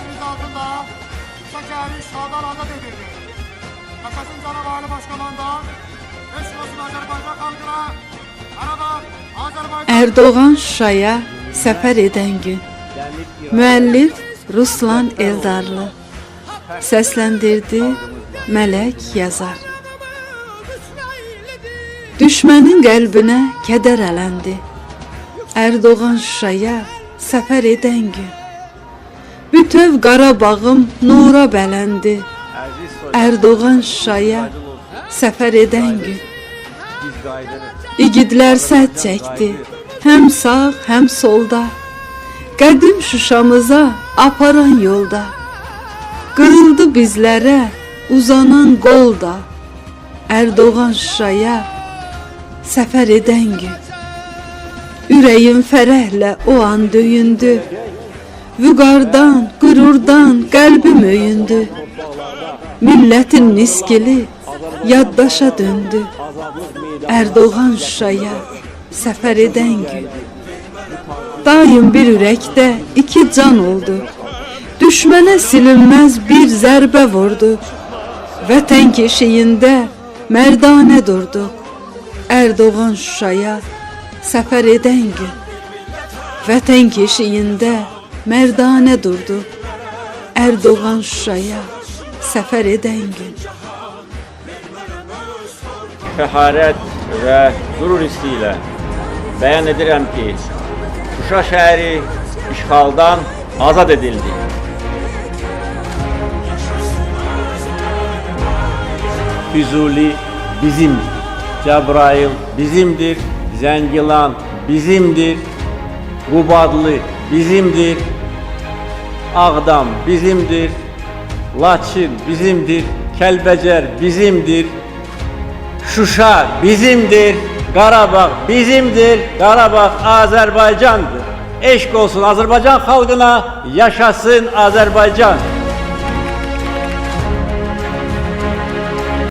Liderliğiniz altında Şakari Şadan azat edildi. Takasın canavarlı başkomandan. Erdoğan Şuşaya səfər edən gün. Müəllif Ruslan Eldarlı. Səsləndirdi Mələk Yazar. Düşmənin qəlbinə kədər ələndi. Erdoğan Şuşaya səfər edən gün. Bütöv Qarabağım nura bələndi. Erdoğan Şuşaya səfər edən gün. İgidlər sədd çəkdi, həm sağ, həm solda. Qədim Şuşamıza aparan yolda. Qırıldı bizlərə uzanan qol da. Erdoğan Şuşaya səfər edən gün. Ürəyim fərəhlə o an döyündü. Vüqardan, qürurdan qəlbim öyündü. Millətin niskili yaddaşa döndü. Erdoğan Şuşaya səfər edən gün. Daim bir ürəkdə iki can oldu. Düşmənə silinməz bir zərbə vurdu. Vətən keşiyində mərdanə durdu. Erdoğan Şuşaya səfər edən gün. Vətən keşiyində mərdanə durdu. Erdoğan Şuşaya səfər edən gün. fəxarət və qürur hissi ilə bəyan edirəm ki, Şuşa şəhəri işğaldan azad edildi. Füzuli bizimdir. Cəbrayıl bizimdir. Zəngilan bizimdir. Qubadlı bizimdir. Ağdam bizimdir. Laçın bizimdir. Kəlbəcər bizimdir. Şuşa bizimdir. Qarabağ bizimdir. Qarabağ Azərbaycandır. Eşq olsun Azərbaycan xalqına, yaşasın Azərbaycan.